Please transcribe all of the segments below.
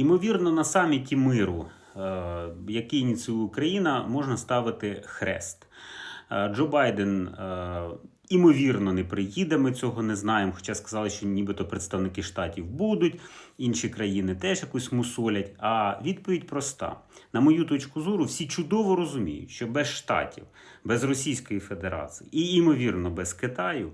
Імовірно, на саміті миру, е, який ініціює Україна, можна ставити хрест. Е, Джо Байден е, імовірно не приїде. Ми цього не знаємо. Хоча сказали, що нібито представники штатів будуть, інші країни теж якусь мусолять. А відповідь проста: на мою точку зору, всі чудово розуміють, що без штатів, без Російської Федерації і імовірно без Китаю.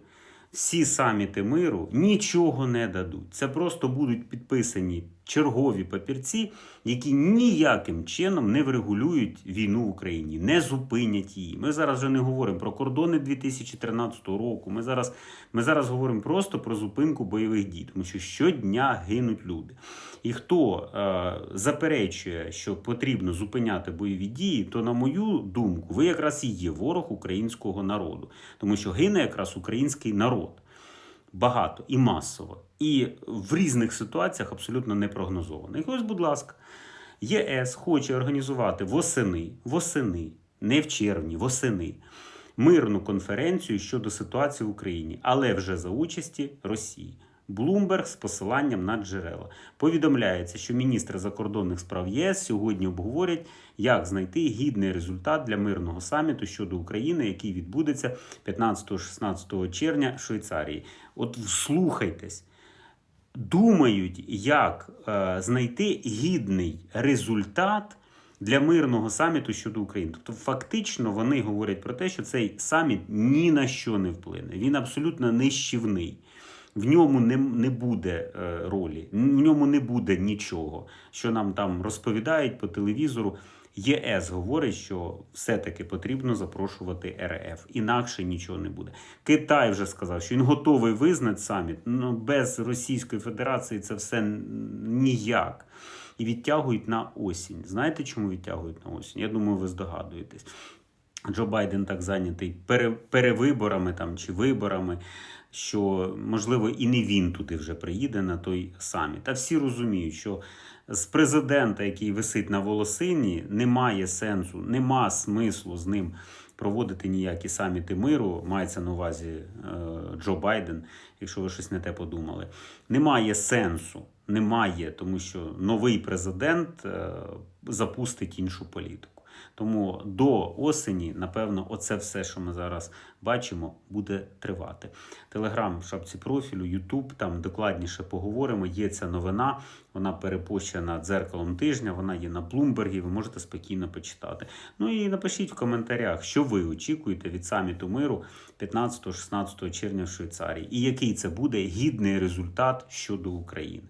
Всі саміти миру нічого не дадуть. Це просто будуть підписані чергові папірці, які ніяким чином не врегулюють війну в Україні, не зупинять її. Ми зараз вже не говоримо про кордони 2013 року. Ми зараз, ми зараз говоримо просто про зупинку бойових дій, тому що щодня гинуть люди. І хто е, заперечує, що потрібно зупиняти бойові дії, то, на мою думку, ви якраз і є ворог українського народу, тому що гине якраз український народ багато і масово, і в різних ситуаціях абсолютно не прогнозовано. І ось, будь ласка, ЄС хоче організувати восени, восени, не в червні, восени. Мирну конференцію щодо ситуації в Україні, але вже за участі Росії. Блумберг з посиланням на джерела повідомляється, що міністри закордонних справ ЄС сьогодні обговорять, як знайти гідний результат для мирного саміту щодо України, який відбудеться 15-16 червня в Швейцарії. От вслухайтесь, думають, як е, знайти гідний результат. Для мирного саміту щодо України, тобто фактично вони говорять про те, що цей саміт ні на що не вплине. Він абсолютно нищівний. В ньому не, не буде е, ролі, в ньому не буде нічого, що нам там розповідають по телевізору. ЄС говорить, що все-таки потрібно запрошувати РФ, інакше нічого не буде. Китай вже сказав, що він готовий визнати саміт. Ну без Російської Федерації це все ніяк. І відтягують на осінь. Знаєте, чому відтягують на осінь? Я думаю, ви здогадуєтесь. Джо Байден так зайнятий пере, перевиборами там чи виборами, що можливо і не він туди вже приїде на той саміт. Та всі розуміють, що з президента, який висить на волосині, немає сенсу, нема смислу з ним проводити ніякі саміти миру. Мається на увазі е, Джо Байден, якщо ви щось не те подумали. Немає сенсу. Немає, тому що новий президент е, запустить іншу політику. Тому до осені, напевно, оце все, що ми зараз бачимо, буде тривати. Телеграм, в шапці профілю, Ютуб, там докладніше поговоримо. Є ця новина, вона перепущена дзеркалом тижня, вона є на Блумбергі, ви можете спокійно почитати. Ну і напишіть в коментарях, що ви очікуєте від саміту миру 15-16 червня в Швейцарії, і який це буде гідний результат щодо України.